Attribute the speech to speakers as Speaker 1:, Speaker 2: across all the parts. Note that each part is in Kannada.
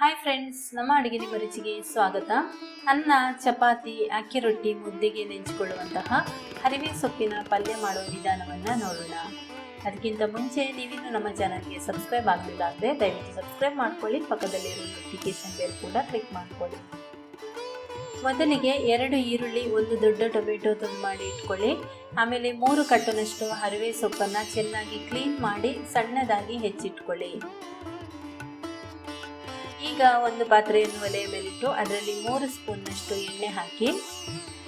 Speaker 1: ಹಾಯ್ ಫ್ರೆಂಡ್ಸ್ ನಮ್ಮ ಅಡುಗೆ ರುಚಿಗೆ ಸ್ವಾಗತ. ಅನ್ನ, ಚಪಾತಿ, ಅಕ್ಕಿ ರೊಟ್ಟಿ, ಮುದ್ದೆಗೆ ನೆಂಚಿಕೊಳ್ಳುವಂತಹ ಹರಿವೆ ಸೊಪ್ಪಿನ ಪಲ್ಯ ಮಾಡುವ ವಿಧಾನವನ್ನು ನೋಡೋಣ. ಅದಕ್ಕಿಂತ ಮುಂಚೆ ನೀವಿನ್ನು ನಮ್ಮ ಚಾನಲ್ಗೆ ಸಬ್ಸ್ಕ್ರೈಬ್ ಆಗಲಿಲ್ಲಾದರೆ ದಯವಿಟ್ಟು ಸಬ್ಸ್ಕ್ರೈಬ್ ಮಾಡ್ಕೊಳ್ಳಿ, ಪಕ್ಕದಲ್ಲಿರೋ ನೋಟಿಫಿಕೇಶನ್ ಬೆಲ್ ಕೂಡ ಕ್ಲಿಕ್ ಮಾಡ್ಕೊಳ್ಳಿ. ಮೊದಲಿಗೆ ಎರಡು ಈರುಳ್ಳಿ, ಒಂದು ದೊಡ್ಡ ಟೊಮೆಟೊ ತುಂಡು ಮಾಡಿ ಇಟ್ಕೊಳ್ಳಿ. ಆಮೇಲೆ ಮೂರು ಕಟ್ಟನಷ್ಟು ಹರಿವೆ ಸೊಪ್ಪನ್ನು ಚೆನ್ನಾಗಿ ಕ್ಲೀನ್ ಮಾಡಿ ಸಣ್ಣದಾಗಿ ಹೆಚ್ಚಿಟ್ಕೊಳ್ಳಿ. ಈಗ ಒಂದು ಪಾತ್ರೆಯನ್ನು ಒಲೆಯ ಮೇಲಿಟ್ಟು ಅದರಲ್ಲಿ ಮೂರು ಸ್ಪೂನ್ನಷ್ಟು ಎಣ್ಣೆ ಹಾಕಿ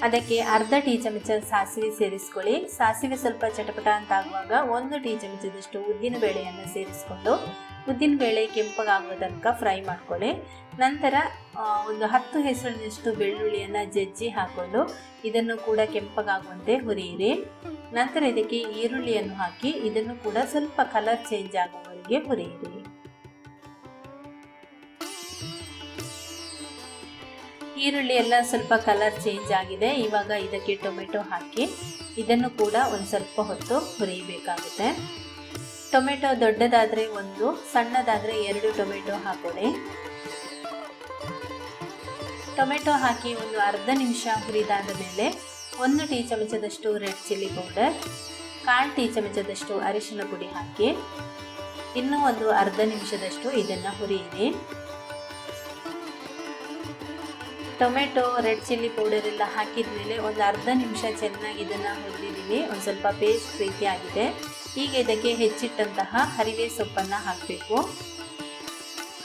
Speaker 1: ಅದಕ್ಕೆ ಅರ್ಧ ಟೀ ಚಮಚ ಸಾಸಿವೆ ಸೇರಿಸ್ಕೊಳ್ಳಿ. ಸಾಸಿವೆ ಸ್ವಲ್ಪ ಚಟಪಟ ಅಂತ ಆಗುವಾಗ ಒಂದು ಟೀ ಚಮಚದಷ್ಟು ಉದ್ದಿನ ಬೇಳೆಯನ್ನು ಸೇರಿಸ್ಕೊಂಡು ಉದ್ದಿನ ಬೇಳೆ ಕೆಂಪಗಾಗುವ ತನಕ ಫ್ರೈ ಮಾಡ್ಕೊಳ್ಳಿ. ನಂತರ ಒಂದು ಹತ್ತು ಹೆಸರಿನಷ್ಟು ಬೆಳ್ಳುಳ್ಳಿಯನ್ನು ಜಜ್ಜಿ ಹಾಕೊಂಡು ಇದನ್ನು ಕೂಡ ಕೆಂಪಗಾಗುವಂತೆ ಹುರಿಯಿರಿ. ನಂತರ ಇದಕ್ಕೆ ಈರುಳ್ಳಿಯನ್ನು ಹಾಕಿ ಇದನ್ನು ಕೂಡ ಸ್ವಲ್ಪ ಕಲರ್ ಚೇಂಜ್ ಆಗುವವರೆಗೆ ಹುರಿಯಿರಿ. ಈರುಳ್ಳಿ ಎಲ್ಲ ಸ್ವಲ್ಪ ಕಲರ್ ಚೇಂಜ್ ಆಗಿದೆ. ಇವಾಗ ಇದಕ್ಕೆ ಟೊಮೆಟೊ ಹಾಕಿ ಇದನ್ನು ಕೂಡ ಒಂದು ಸ್ವಲ್ಪ ಹೊತ್ತು ಹುರಿಯಬೇಕಾಗುತ್ತೆ ಟೊಮೆಟೊ ದೊಡ್ಡದಾದರೆ ಒಂದು, ಸಣ್ಣದಾದರೆ ಎರಡು ಟೊಮೆಟೊ ಹಾಕೊಳ್ಳಿ ಟೊಮೆಟೊ ಹಾಕಿ ಒಂದು ಅರ್ಧ ನಿಮಿಷ ಹುರಿದಾದ ಮೇಲೆ ಒಂದು ಟೀ ಚಮಚದಷ್ಟು ರೆಡ್ ಚಿಲ್ಲಿ ಪೌಡರ್, ಕಾಲು ಟೀ ಚಮಚದಷ್ಟು ಅರಿಶಿನ ಪುಡಿ ಹಾಕಿ ಇನ್ನೂ ಒಂದು ಅರ್ಧ ನಿಮಿಷದಷ್ಟು ಇದನ್ನು ಹುರಿಯಿರಿ. ಟೊಮೆಟೊ, ರೆಡ್ ಚಿಲ್ಲಿ ಪೌಡರ್ ಎಲ್ಲ ಹಾಕಿದ ಮೇಲೆ ಒಂದು ಅರ್ಧ ನಿಮಿಷ ಚೆನ್ನಾಗಿ ಇದನ್ನು ಹುರಿದಿದ್ದೀನಿ. ಒಂದು ಸ್ವಲ್ಪ ಪೇಸ್ಟ್ ರೀತಿ ಆಗಿದೆ. ಈಗ ಇದಕ್ಕೆ ಹೆಚ್ಚಿಟ್ಟಂತಹ ಹರಿವೆ ಸೊಪ್ಪನ್ನು ಹಾಕಬೇಕು.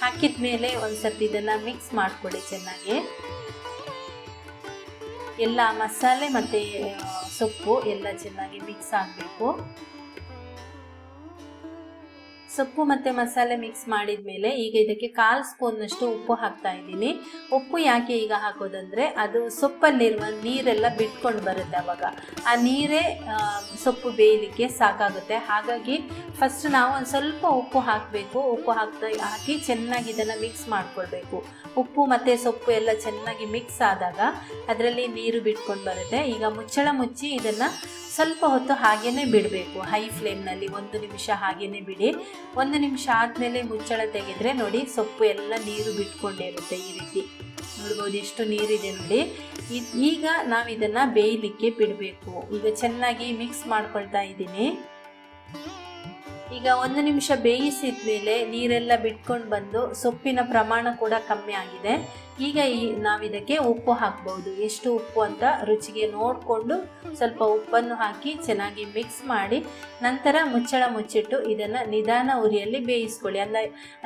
Speaker 1: ಹಾಕಿದ ಮೇಲೆ ಒಂದು ಸರ್ತಿ ಇದನ್ನು ಮಿಕ್ಸ್ ಮಾಡಿಕೊಳ್ಳಿ ಚೆನ್ನಾಗಿ. ಎಲ್ಲ ಮಸಾಲೆ ಮತ್ತು ಸೊಪ್ಪು ಎಲ್ಲ ಚೆನ್ನಾಗಿ ಮಿಕ್ಸ್ ಆಗಬೇಕು. ಸೊಪ್ಪು ಮತ್ತು ಮಸಾಲೆ ಮಿಕ್ಸ್ ಮಾಡಿದ ಮೇಲೆ ಈಗ ಇದಕ್ಕೆ ಕಾಲು ಸ್ಪೂನ್ನಷ್ಟು ಉಪ್ಪು ಹಾಕ್ತಾ ಇದ್ದೀನಿ. ಉಪ್ಪು ಯಾಕೆ ಈಗ ಹಾಕೋದಂದರೆ ಅದು ಸೊಪ್ಪಲ್ಲಿರುವ ನೀರೆಲ್ಲ ಬಿಟ್ಕೊಂಡು ಬರುತ್ತೆ ಅವಾಗ. ಆ ನೀರೇ ಸೊಪ್ಪು ಬೇಯಲಿಕ್ಕೆ ಸಾಕಾಗುತ್ತೆ. ಹಾಗಾಗಿ ಫಸ್ಟ್ ನಾವು ಒಂದು ಸ್ವಲ್ಪ ಉಪ್ಪು ಹಾಕಬೇಕು. ಉಪ್ಪು ಹಾಕ್ತಾ ಹಾಕಿ ಚೆನ್ನಾಗಿ ಇದನ್ನು ಮಿಕ್ಸ್ ಮಾಡ್ಕೊಳ್ಬೇಕು. ಉಪ್ಪು ಮತ್ತು ಸೊಪ್ಪು ಎಲ್ಲ ಚೆನ್ನಾಗಿ ಮಿಕ್ಸ್ ಆದಾಗ ಅದರಲ್ಲಿ ನೀರು ಬಿಟ್ಕೊಂಡು ಬರುತ್ತೆ. ಈಗ ಮುಚ್ಚಳ ಮುಚ್ಚಿ ಇದನ್ನು ಸ್ವಲ್ಪ ಹೊತ್ತು ಹಾಗೇ ಬಿಡಬೇಕು. ಹೈ ಫ್ಲೇಮ್ನಲ್ಲಿ ಒಂದು ನಿಮಿಷ ಹಾಗೇ ಬಿಡಿ. ಒಂದು ನಿಮಿಷ ಆದಮೇಲೆ ಮುಚ್ಚಳ ತೆಗೆದ್ರೆ ನೋಡಿ ಸೊಪ್ಪು ಎಲ್ಲ ನೀರು ಬಿಟ್ಕೊಂಡಿರುತ್ತೆ ಈ ರೀತಿ. ನೋಡ್ಬೋದು ಎಷ್ಟು ನೀರಿದೆ ನೋಡಿ. ಈಗ ನಾವು ಇದನ್ನು ಬೇಯಲಿಕ್ಕೆ ಬಿಡಬೇಕು. ಈಗ ಚೆನ್ನಾಗಿ ಮಿಕ್ಸ್ ಮಾಡ್ಕೊಳ್ತಾ ಇದ್ದೀನಿ. ಈಗ ಒಂದು ನಿಮಿಷ ಬೇಯಿಸಿದ ಮೇಲೆ ನೀರೆಲ್ಲ ಬಿಟ್ಕೊಂಡು ಬಂದು ಸೊಪ್ಪಿನ ಪ್ರಮಾಣ ಕೂಡ ಕಮ್ಮಿ ಆಗಿದೆ. ಈಗ ಈ ನಾವಿದಕ್ಕೆ ಉಪ್ಪು ಹಾಕ್ಬೋದು. ಎಷ್ಟು ಉಪ್ಪು ಅಂತ ರುಚಿಗೆ ನೋಡಿಕೊಂಡು ಸ್ವಲ್ಪ ಉಪ್ಪನ್ನು ಹಾಕಿ ಚೆನ್ನಾಗಿ ಮಿಕ್ಸ್ ಮಾಡಿ ನಂತರ ಮುಚ್ಚಳ ಮುಚ್ಚಿಟ್ಟು ಇದನ್ನು ನಿಧಾನ ಉರಿಯಲ್ಲಿ ಬೇಯಿಸ್ಕೊಳ್ಳಿ. ಅಲ್ಲ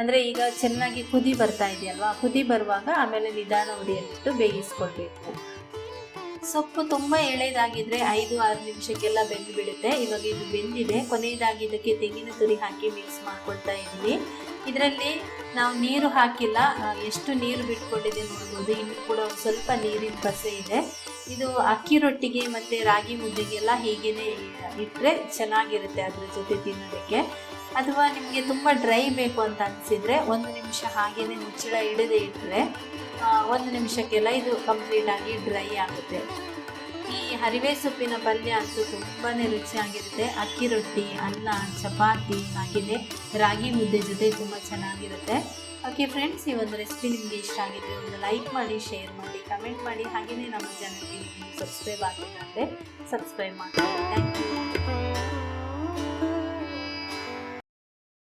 Speaker 1: ಅಂದರೆ ಈಗ ಚೆನ್ನಾಗಿ ಕುದಿ ಬರ್ತಾ ಇದೆಯಲ್ವಾ? ಕುದಿ ಬರುವಾಗ ಆಮೇಲೆ ನಿಧಾನ ಉರಿಯಲ್ಲಿಟ್ಟು ಬೇಯಿಸ್ಕೊಳ್ಬೇಕು. ಸೊಪ್ಪು ತುಂಬ ಎಳೆದಾಗಿದ್ರೆ ಐದು, ಆರು ನಿಮಿಷಕ್ಕೆಲ್ಲ ಬೆಂದು ಬಿಡುತ್ತೆ ಇವಾಗ ಇದು ಬೆಂದಿದೆ. ಕೊನೆಯದಾಗಿ ಇದಕ್ಕೆ ತೆಂಗಿನ ತುರಿ ಹಾಕಿ ಮಿಕ್ಸ್ ಮಾಡ್ಕೊಳ್ತಾ ಇದ್ದೀನಿ. ಇದರಲ್ಲಿ ನಾವು ನೀರು ಹಾಕಿಲ್ಲ. ಎಷ್ಟು ನೀರು ಬಿಟ್ಕೊಂಡಿದೆ ನೋಡ್ಬೋದು. ಇನ್ನು ಕೂಡ ಒಂದು ಸ್ವಲ್ಪ ನೀರಿನ ಪಸೆ ಇದೆ. ಇದು ಅಕ್ಕಿ ರೊಟ್ಟಿಗೆ ಮತ್ತು ರಾಗಿ ಮುದ್ದೆಗೆಲ್ಲ ಹೀಗೇನೆ ಇಟ್ಟರೆ ಚೆನ್ನಾಗಿರುತ್ತೆ ಅದ್ರ ಜೊತೆ ತಿನ್ನೋದಕ್ಕೆ. ಅಥವಾ ನಿಮಗೆ ತುಂಬ ಡ್ರೈ ಬೇಕು ಅಂತ ಅನಿಸಿದರೆ ಒಂದು ನಿಮಿಷ ಹಾಗೇನೆ ಮುಚ್ಚಳ ಹಿಡದೆ ಇಟ್ಟರೆ ಒಂದು ನಿಮಿಷಕ್ಕೆಲ್ಲ ಇದು ಕಂಪ್ಲೀಟ್ ಆಗಿ ಡ್ರೈ ಆಗುತ್ತೆ. ಈ ಹರಿವೆ ಸೊಪ್ಪಿನ ಪಲ್ಯ ಅಂತೂ ತುಂಬಾ ರುಚಿಯಾಗಿರುತ್ತೆ. ಅಕ್ಕಿ ರೊಟ್ಟಿ, ಅನ್ನ, ಚಪಾತಿ ಹಾಗೆಯೇ ರಾಗಿ ಮುದ್ದೆ ಜೊತೆ ತುಂಬ ಚೆನ್ನಾಗಿರುತ್ತೆ. ಓಕೆ ಫ್ರೆಂಡ್ಸ್ ಈ ಒಂದು ರೆಸಿಪಿ ನಿಮಗೆ ಇಷ್ಟ ಆಗಿದೆ ಒಂದು ಲೈಕ್ ಮಾಡಿ ಶೇರ್ ಮಾಡಿ ಕಮೆಂಟ್ ಮಾಡಿ. ಹಾಗೆಯೇ ನಮ್ಮ ಚಾನಲ್ಗೆ ಸಬ್ಸ್ಕ್ರೈಬ್ ಆಗಿಲ್ಲ ಸಬ್ಸ್ಕ್ರೈಬ್ ಮಾಡಿ ಥ್ಯಾಂಕ್ ಯು